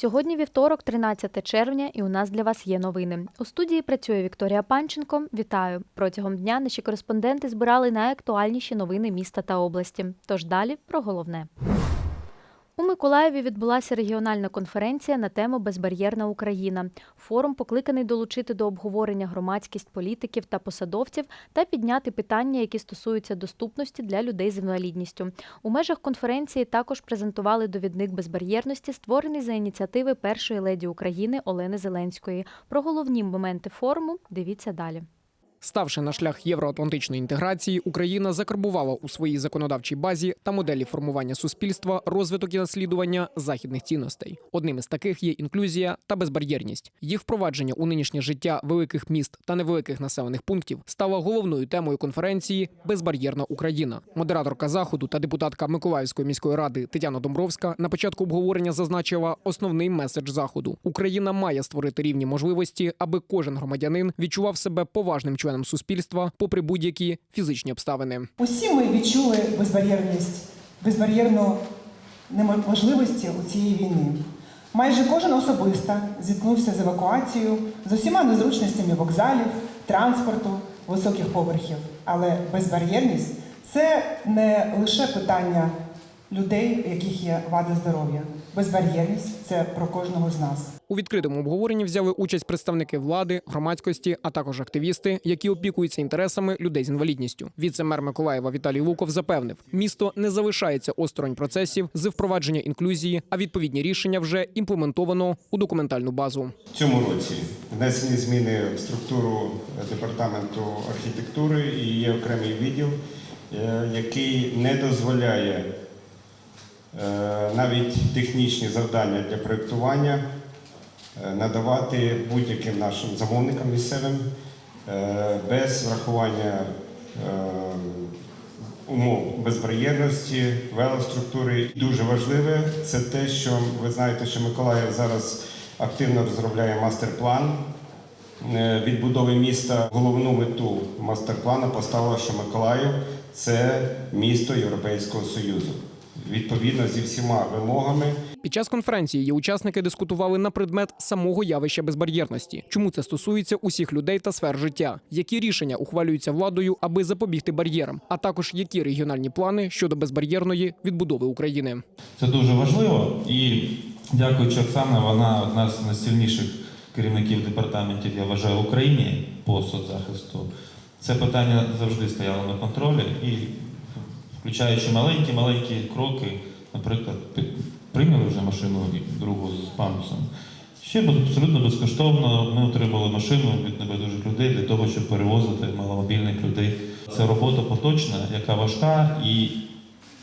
Сьогодні вівторок, 13 червня, і у нас для вас є новини. У студії працює Вікторія Панченко. Вітаю! Протягом дня наші кореспонденти збирали найактуальніші новини міста та області. Тож далі про головне. У Миколаєві відбулася регіональна конференція на тему Безбар'єрна Україна. Форум покликаний долучити до обговорення громадськість політиків та посадовців та підняти питання, які стосуються доступності для людей з інвалідністю. У межах конференції також презентували довідник безбар'єрності, створений за ініціативи першої леді України Олени Зеленської. Про головні моменти форуму дивіться далі. Ставши на шлях євроатлантичної інтеграції, Україна закарбувала у своїй законодавчій базі та моделі формування суспільства розвиток і наслідування західних цінностей. Одним із таких є інклюзія та безбар'єрність. Їх впровадження у нинішнє життя великих міст та невеликих населених пунктів стало головною темою конференції Безбар'єрна Україна. Модераторка заходу та депутатка Миколаївської міської ради Тетяна Домбровська на початку обговорення зазначила основний меседж заходу: Україна має створити рівні можливості, аби кожен громадянин відчував себе поважним членом суспільства, попри будь-які фізичні обставини. Усі ми відчули безбар'єрність, безбар'єрну неможливості у цієї війни. Майже кожен особисто зіткнувся з евакуацією, з усіма незручностями вокзалів, транспорту, високих поверхів. Але безбар'єрність це не лише питання людей, у яких є вади здоров'я. Безбар'єрність це про кожного з нас. У відкритому обговоренні взяли участь представники влади, громадськості, а також активісти, які опікуються інтересами людей з інвалідністю. Віце-мер Миколаєва Віталій Луков запевнив, місто не залишається осторонь процесів з впровадження інклюзії, а відповідні рішення вже імплементовано у документальну базу. В цьому році внесені зміни в структуру департаменту архітектури і є окремий відділ, е, який не дозволяє е, навіть технічні завдання для проєктування надавати будь-яким нашим замовникам місцевим е, без врахування е, умов безбар'єрності, велоструктури. Дуже важливе це те, що ви знаєте, що Миколаїв зараз активно розробляє мастер-план е, відбудови міста. Головну мету мастер-плану поставила, що Миколаїв це місто Європейського Союзу. Відповідно зі всіма вимогами. Під час конференції її учасники дискутували на предмет самого явища безбар'єрності, чому це стосується усіх людей та сфер життя, які рішення ухвалюються владою, аби запобігти бар'єрам, а також які регіональні плани щодо безбар'єрної відбудови України. Це дуже важливо. І дякуючи Оксана, вона одна з найсильніших керівників департаментів, я вважаю, в Україні по соцзахисту. Це питання завжди стояло на контролі. І включаючи маленькі-маленькі кроки, наприклад, прийняли вже машину другу з пандусом. Ще абсолютно безкоштовно ми отримали машину від небайдужих людей для того, щоб перевозити маломобільних людей. Це робота поточна, яка важка і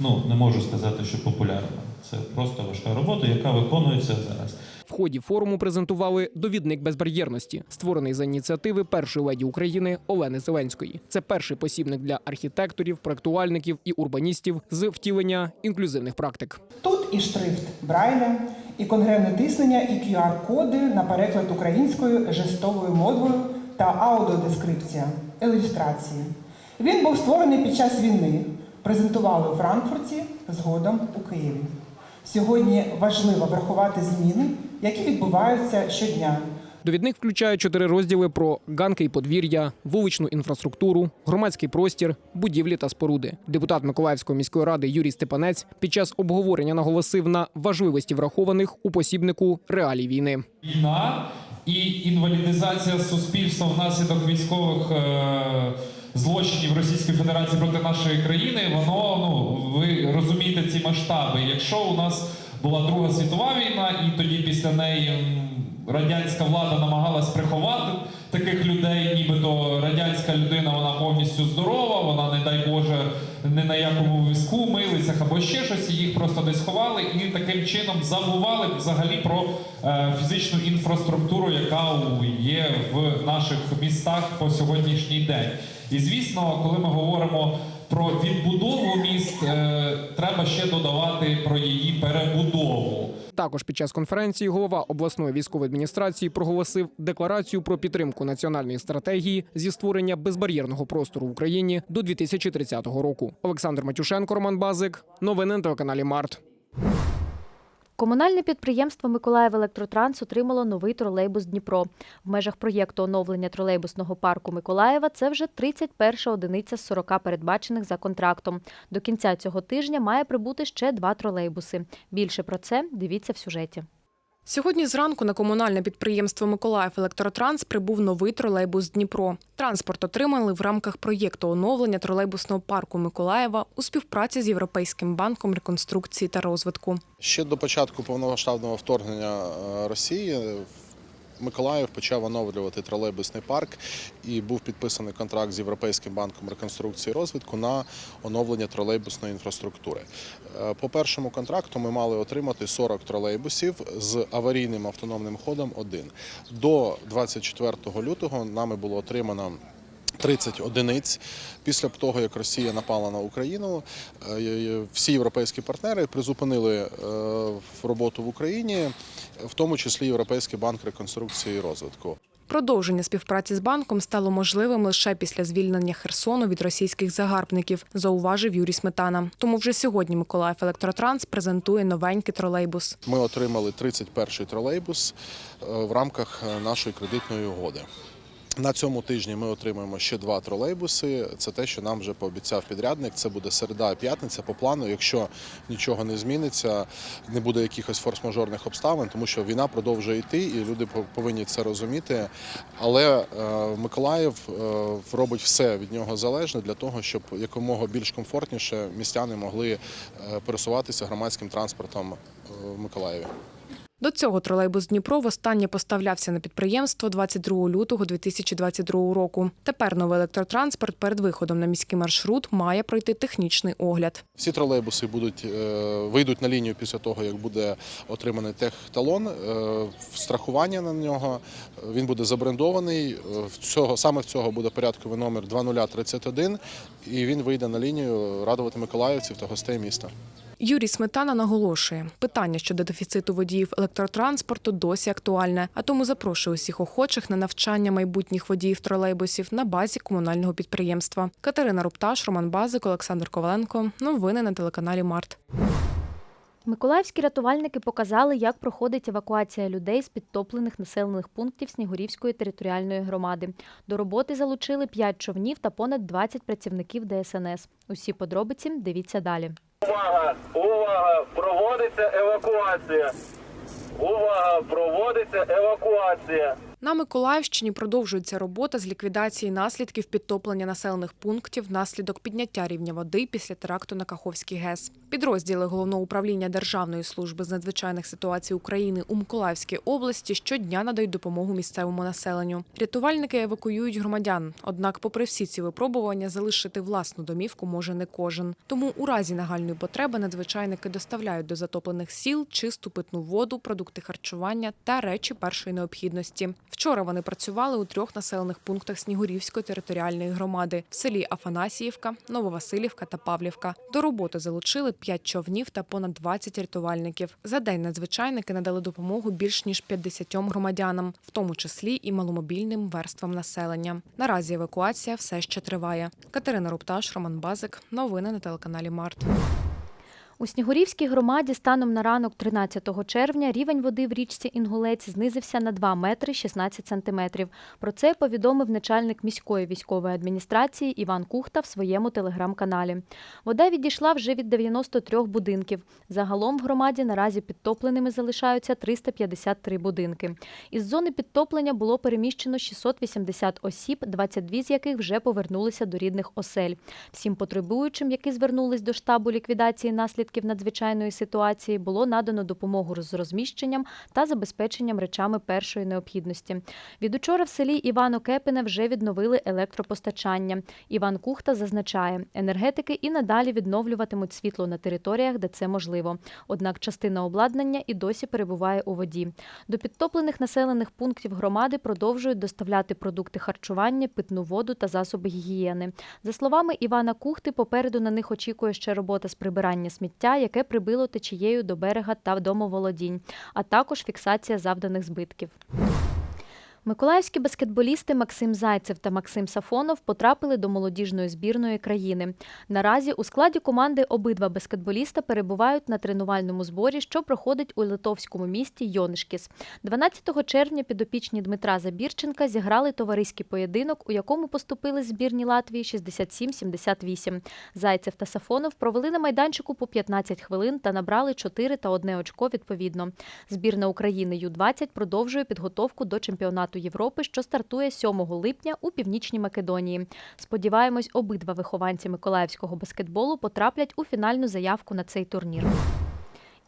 ну не можу сказати, що популярна. Це просто важка робота, яка виконується зараз. В ході форуму презентували довідник безбар'єрності, створений за ініціативи першої леді України Олени Зеленської. Це перший посібник для архітекторів, проектувальників і урбаністів з втілення інклюзивних практик. Тут і шрифт Брайля, і конгревне тиснення, і QR-коди на переклад українською жестовою мовою та аудіодескрипція, ілюстрації. Він був створений під час війни, презентували у Франкфурті, згодом у Києві. Сьогодні важливо врахувати зміни, які відбуваються щодня. Довідник включає чотири розділи про ганки і подвір'я, вуличну інфраструктуру, громадський простір, будівлі та споруди. Депутат Миколаївської міської ради Юрій Степанець під час обговорення наголосив на важливості врахованих у посібнику реалій війни. війна і інвалідизація суспільства внаслідок військових е, злочинів Російської Федерації проти нашої країни, воно ну ви розумієте ці масштаби. Якщо у нас була Друга світова війна, і тоді після неї радянська влада намагалась приховати таких людей, нібито радянська людина вона повністю здорова, вона, не дай Боже, не на якому візку, милицях або ще щось, їх просто десь ховали, і таким чином забували взагалі про е, фізичну інфраструктуру, яка є в наших містах по сьогоднішній день. І звісно, коли ми говоримо про відбудову міст, е, треба ще додавати про її перебудову. Також під час конференції голова обласної військової адміністрації проголосив декларацію про підтримку національної стратегії зі створення безбар'єрного простору в Україні до 2030 року. Олександр Матюшенко, Роман Базик. Новини на телеканалі Март. Комунальне підприємство Миколаїв Електротранс отримало новий тролейбус Дніпро. В межах проєкту оновлення тролейбусного парку Миколаєва це вже 31 одиниця з 40 передбачених за контрактом. До кінця цього тижня має прибути ще два тролейбуси. Більше про це дивіться в сюжеті. Сьогодні зранку на комунальне підприємство Миколаїв Електротранс прибув новий тролейбус Дніпро. Транспорт отримали в рамках проєкту оновлення тролейбусного парку Миколаєва у співпраці з Європейським банком реконструкції та розвитку. Ще до початку повномасштабного вторгнення е, Росії Миколаїв почав оновлювати тролейбусний парк і був підписаний контракт з Європейським банком реконструкції і розвитку на оновлення тролейбусної інфраструктури. Е, По першому контракту ми мали отримати 40 тролейбусів з аварійним автономним ходом 1. До 24 лютого нами було отримано 30 одиниць. Після того, як Росія напала на Україну, е, всі європейські партнери призупинили е, роботу в Україні, в тому числі Європейський банк реконструкції і розвитку. Продовження співпраці з банком стало можливим лише після звільнення Херсону від російських загарбників, зауважив Юрій Сметана. Тому вже сьогодні Миколаїв Електротранс презентує новенький тролейбус. Ми отримали 31-й тролейбус е, в рамках нашої кредитної угоди. На цьому тижні ми отримаємо ще два тролейбуси. Це те, що нам вже пообіцяв підрядник. Це буде середа і п'ятниця по плану. Якщо нічого не зміниться, не буде якихось форс-мажорних обставин, тому що війна продовжує йти, і люди по- повинні це розуміти. Але е, Миколаїв е, робить все від нього залежне для того, щоб якомога більш комфортніше містяни могли е, пересуватися громадським транспортом в Миколаєві. До цього тролейбус Дніпро востаннє поставлявся на підприємство 22 лютого 2022 року. Тепер новий електротранспорт перед виходом на міський маршрут має пройти технічний огляд. Всі тролейбуси будуть е, вийдуть на лінію після того, як буде отриманий техталон, е, страхування на нього. е, Він буде забрендований. Цього саме в цього буде порядковий номер 2031, і він вийде на лінію радувати миколаївців та гостей міста. Юрій Сметана наголошує, питання щодо дефіциту водіїв електротранспорту досі актуальне, а тому запрошує усіх охочих на навчання майбутніх водіїв тролейбусів на базі комунального підприємства. Катерина Рупташ, Роман Базик, Олександр Коваленко. Новини на телеканалі Март. Миколаївські рятувальники показали, як проходить евакуація людей з підтоплених населених пунктів Снігурівської територіальної громади. До роботи залучили 5 човнів та понад 20 працівників ДСНС. Усі подробиці дивіться далі. Увага! Увага! Проводиться евакуація. Увага! Проводиться евакуація. На Миколаївщині продовжується робота з ліквідації наслідків підтоплення населених пунктів внаслідок підняття рівня води після теракту на Каховський ГЕС. Підрозділи головного управління Державної служби з надзвичайних ситуацій України у Миколаївській області щодня надають допомогу місцевому населенню. Рятувальники евакуюють громадян. Однак, попри всі ці випробування, залишити власну домівку може не кожен. Тому у разі нагальної потреби надзвичайники доставляють до затоплених сіл чисту питну воду, продукти харчування та речі першої необхідності. Вчора вони працювали у трьох населених пунктах Снігурівської територіальної громади в селі Афанасіївка, Нововасилівка та Павлівка. До роботи залучили 5 човнів та понад 20 рятувальників. За день надзвичайники надали допомогу більш ніж 50 громадянам, в тому числі і маломобільним верствам населення. Наразі евакуація все ще триває. Катерина Рупташ, Роман Базик. Новини на телеканалі Март. У Снігурівській громаді станом на ранок 13 червня рівень води в річці Інгулець знизився на 2 метри 16 сантиметрів. Про це повідомив начальник міської військової адміністрації Іван Кухта в своєму телеграм-каналі. Вода відійшла вже від 93 будинків. Загалом в громаді наразі підтопленими залишаються 353 будинки. Із зони підтоплення було переміщено 680 осіб, 22 з яких вже повернулися до рідних осель. Всім потребуючим, які звернулись до штабу ліквідації наслідків надзвичайної ситуації, було надано допомогу з розміщенням та забезпеченням речами першої необхідності. Від учора в селі Івано Кепине вже відновили електропостачання. Іван Кухта зазначає, енергетики і надалі відновлюватимуть світло на територіях, де це можливо. Однак частина обладнання і досі перебуває у воді. До підтоплених населених пунктів громади продовжують доставляти продукти харчування, питну воду та засоби гігієни. За словами Івана Кухти, попереду на них очікує ще робота з прибирання сміття, яке прибило течією до берега та домоволодінь, а також фіксація завданих збитків. Миколаївські баскетболісти Максим Зайцев та Максим Сафонов потрапили до молодіжної збірної країни. Наразі у складі команди обидва баскетболіста перебувають на тренувальному зборі, що проходить у литовському місті Йонишкіс. 12 червня підопічні Дмитра Забірченка зіграли товариський поєдинок, у якому поступили збірні Латвії 67-78. Зайцев та Сафонов провели на майданчику по 15 хвилин та набрали 4 та 1 очко відповідно. Збірна України Ю-20 продовжує підготовку до чемпіонату Європи, що стартує 7 липня у Північній Македонії. Сподіваємось, обидва вихованці миколаївського баскетболу потраплять у фінальну заявку на цей турнір.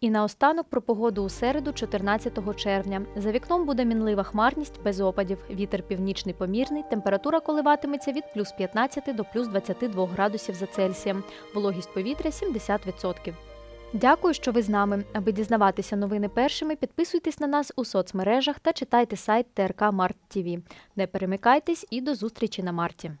І наостанок про погоду у середу, 14 червня. За вікном буде мінлива хмарність без опадів. Вітер північний помірний. Температура коливатиметься від плюс 15 до плюс 22 градусів за Цельсієм. Вологість повітря 70%. Дякую, що ви з нами. Аби дізнаватися новини першими, підписуйтесь на нас у соцмережах та читайте сайт ТРК Март ТВ. Не перемикайтесь і до зустрічі на марті.